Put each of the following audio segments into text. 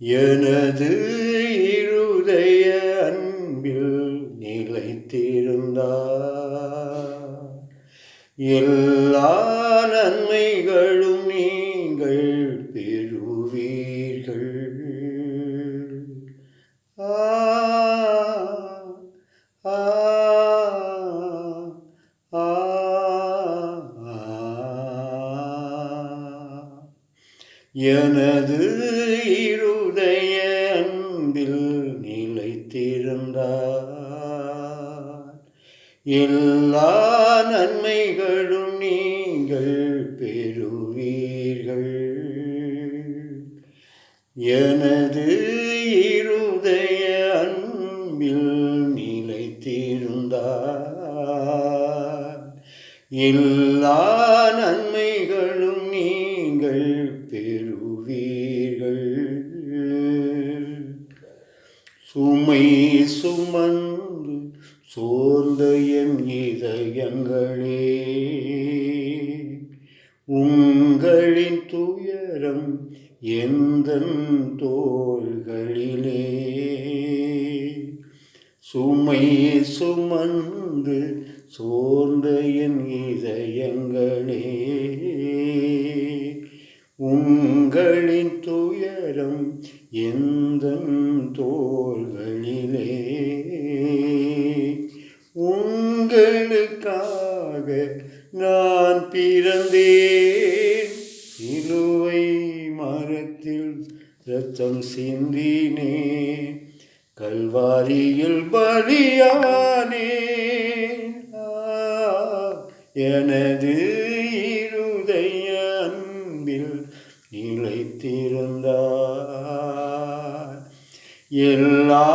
எனது இருதய அன்பில் நிலைத்திருந்தார். எல்லா நன்மைகளும் எனது இருதய அன்பில் நிலைத்திருந்தார். எல்லா நன்மைகளும் நீங்கள் பெறுவீர்கள். எனது இருதய அன்பில் நிலைத்திருந்தார். எல்லா நன்மை சுமை சுமந்து சோர்ந்த என் இதயங்களே உங்களின் துயரம் எந்த தோள்களிலே? சுமை சுமந்து சோர்ந்த என் இதயங்களே உங்களின் துயரம் எந்த தோள்களிலே? உங்களுக்காக நான் பிறந்தேன். சிலுவை மரத்தில் ரத்தம் சிந்தினேன் கல்வாரியில் பலியானே. எனது எல்லா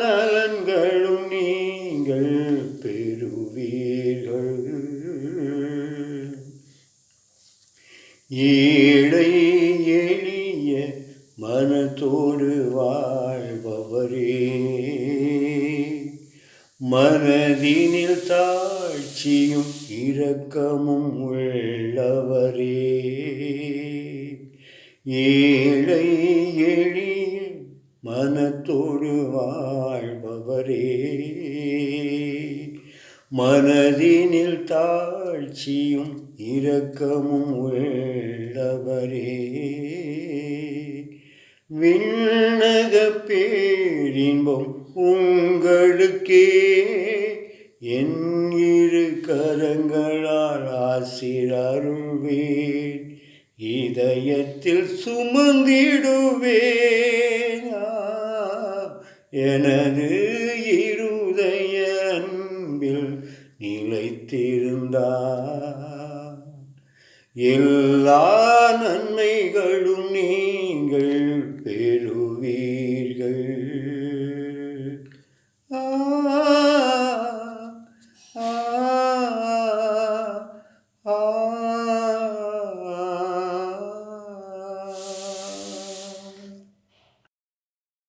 நலன்களும் நீங்கள் பெறுவீர்கள். ஏழை எளிய மனத்தோடு வாழ்பவரே மனதினில் தாழ்ச்சியும் இரக்கமும் உள்ளவரே. ஏழை மனத்தோடு வாழ்பவரே. மனதினில் தாழ்ச்சியும் இரக்கமும் உள்ளவரே. விண்ணக பேரின்பம் உங்களுக்கே. என் இரு கரங்களால் ஆசிரருள்வே இதயத்தில் சுமந்திடுவேனா எனது இருதய அன்பில் நிலைத்திருந்தார். எல்லா நன்மைகளும் நீ